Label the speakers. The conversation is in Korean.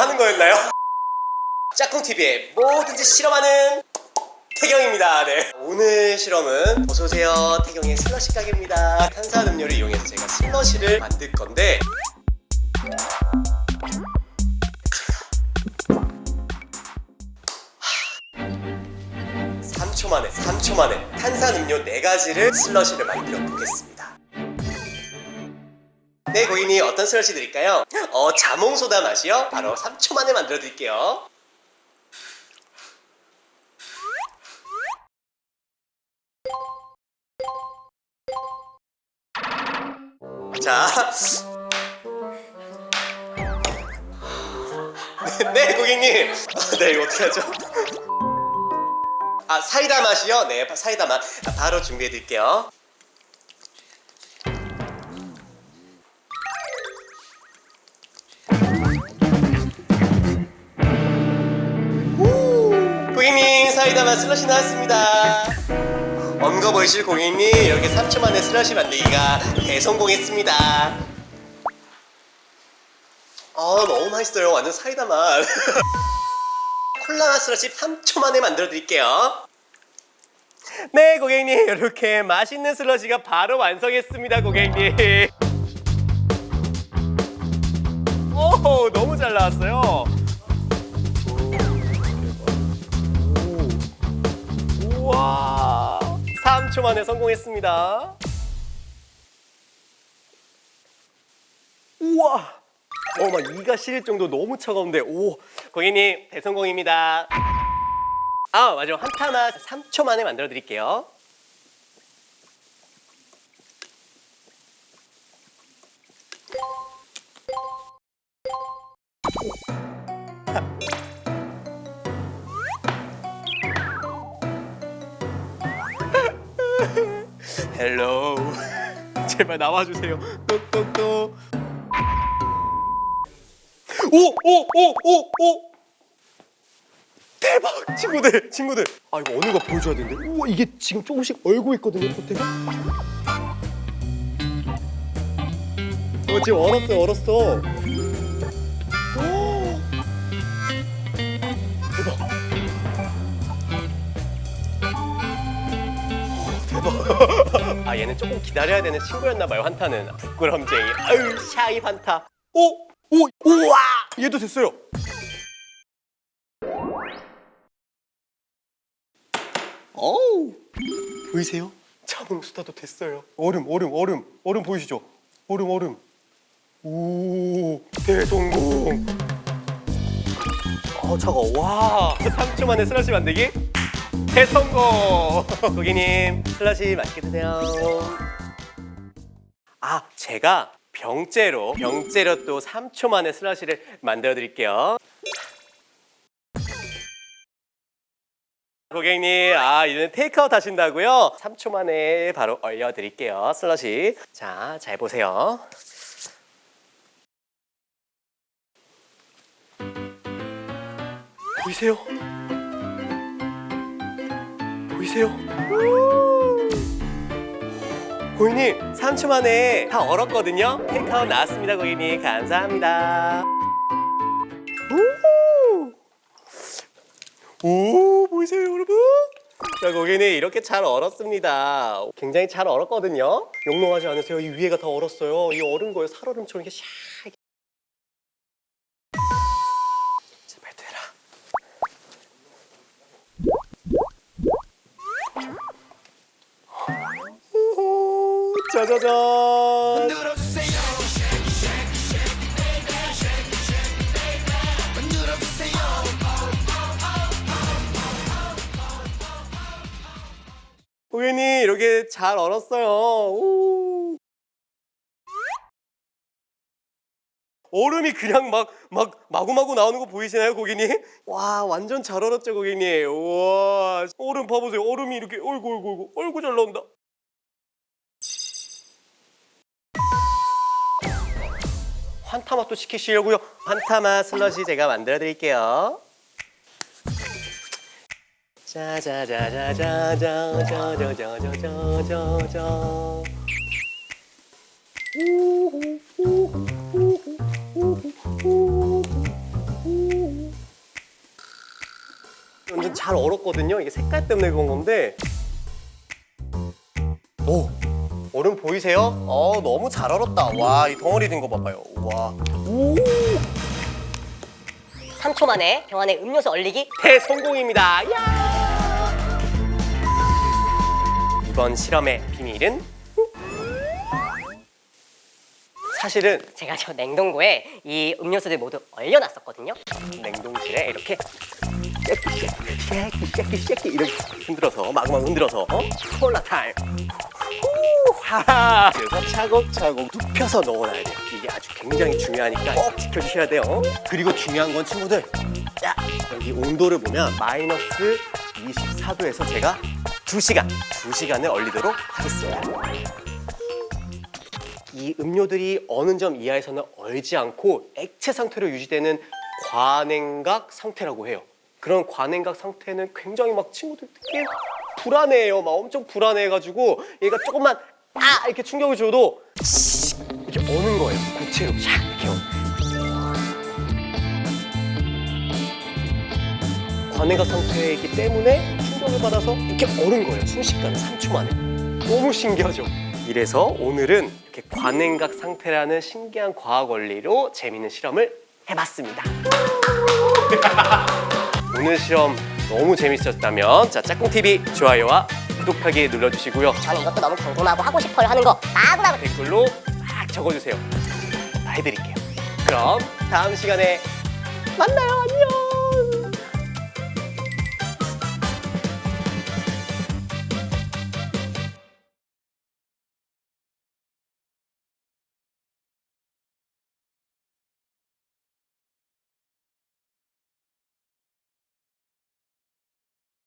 Speaker 1: 하는 거였나요? 짝꿍TV에 뭐든지 실험하는 태경입니다. 네. 오늘 실험은 어서오세요. 태경의 슬러시 가게입니다. 탄산 음료를 이용해서 제가 슬러시를 만들 건데 3초 만에 3초 만에 탄산 음료 4가지를 슬러시를 만들어 보겠습니다. 네, 고객님 어떤 슬러시 드릴까요? 어, 자몽소다 맛이요? 바로 3초 만에 만들어 드릴게요. 자. 네, 네, 고객님. 아, 네, 이거 어떻게 하죠? 아, 사이다 맛이요? 네, 사이다 맛. 아, 바로 준비해 드릴게요. 사이다 맛 슬러시 나왔습니다. 엄거 보이실 고객님 이렇게 3초 만에 슬러시 만들기가 대성공했습니다. 아 너무 맛있어요. 완전 사이다 맛. 콜라 맛 슬러시 3초 만에 만들어 드릴게요. 네 고객님 이렇게 맛있는 슬러시가 바로 완성했습니다 고객님. 오 너무 잘 나왔어요. 3초 만에 성공했습니다. 우와! 어막 이가 시릴 정도 너무 차가운데. 오 고객님 대성공입니다. 아 맞아. 한타나 3초 만에 만들어 드릴게요 헬로 제발 나와주세요. 똑똑똑 오오 오 오 오. 대박! 친구들 친구들. 아 이거 어느 거 보여줘야 되는데? 우와 이게 지금 조금씩 얼고 있거든요 겉에가. 어 지금 얼었어요 얼었어. 오! 대박. 대박. 아 얘는 조금 기다려야 되는 친구였나 봐요. 환타는 부끄럼쟁이. 아유 샤이 환타. 오, 오, 우와. 얘도 됐어요. 어우 보이세요? 자몽 수다도 됐어요. 얼음, 얼음, 얼음, 얼음 보이시죠? 얼음, 얼음. 오 대성공. 어 차가워. 와 3초 만에 슬러시 만들기. 대성공! 고객님 슬러시 맛있게 드세요. 아 제가 병째로 병째로 또 3초 만에 슬러시를 만들어 드릴게요. 고객님 아 이제는 테이크아웃 하신다고요? 3초 만에 바로 얼려 드릴게요 슬러시. 자 잘 보세요. 보이세요? 보이세요? 고객님 3초 만에 다 얼었거든요? 테이크아웃 나왔습니다 고객님. 감사합니다. 오, 오 보이세요 여러분? 자 고객님 이렇게 잘 얼었습니다. 굉장히 잘 얼었거든요? 용롱하지 않으세요? 이 위에가 다 얼었어요. 이 얼은 거에 살얼음처럼 이렇게 샤 짜자잔 고객님 이렇게 잘 얼었어요 오. 얼음이 그냥 막, 막, 마구마구 나오는 거 보이시나요, 고객님? 와, 완전 잘 얼었죠, 고객님? 우와, 얼음 봐보세요. 얼음이 이렇게, 어이구, 어이구, 어이구, 어이구, 잘 나온다. 환타 맛도 시키시려고요? 환타 맛 슬러시 제가 만들어 드릴게요. 오, 얼음 보이세요? 어, 너무 잘 얼었다. 와, 이 덩어리 된 거 봐봐요. 와,
Speaker 2: 3초 만에 병 안에 음료수 얼리기
Speaker 1: 대성공입니다. 야! 이번 실험의 비밀은 사실은
Speaker 2: 제가 저 냉동고에 이 음료수들 모두 얼려놨었거든요
Speaker 1: 냉동실에 이렇게 쉐키 쉐키 쉐키 쉐키 이렇게 흔들어서 마구마구 흔들어서 어? 콜라 타임 우 하 그래서 차곡차곡 눕혀서 넣어놔야 돼요. 이게 아주 굉장히 중요하니까 꼭 지켜주셔야 돼요. 그리고 중요한 건 친구들. 야 여기 온도를 보면 마이너스 24도에서 제가 2시간 2시간을 얼리도록 하겠습니다. 이 음료들이 어느 점 이하에서는 얼지 않고 액체 상태로 유지되는 관행각 상태라고 해요. 그런 관행각 상태는 굉장히 막 친구들 되게 불안해해요. 막 엄청 불안해해가지고 얘가 조금만 아 이렇게 충격을 줘도 이렇게 어는 거예요. 고체로 샥 이렇게 어. 관행각 상태에 있기 때문에 충격을 받아서 이렇게 얼은 거예요. 순식간에 3초 만에. 너무 신기하죠? 이래서 오늘은 이렇게 관행각 상태라는 신기한 과학 원리로 재밌는 실험을 해봤습니다. 오늘 실험 너무 재밌었다면 자 짝꿍TV 좋아요와 구독하기 눌러주시고요.
Speaker 2: 저는 이것도 너무 궁금하고 하고 싶어요 하는 거 마구마구
Speaker 1: 댓글로 막 적어주세요. 다 해드릴게요. 그럼 다음 시간에 만나요. 안녕.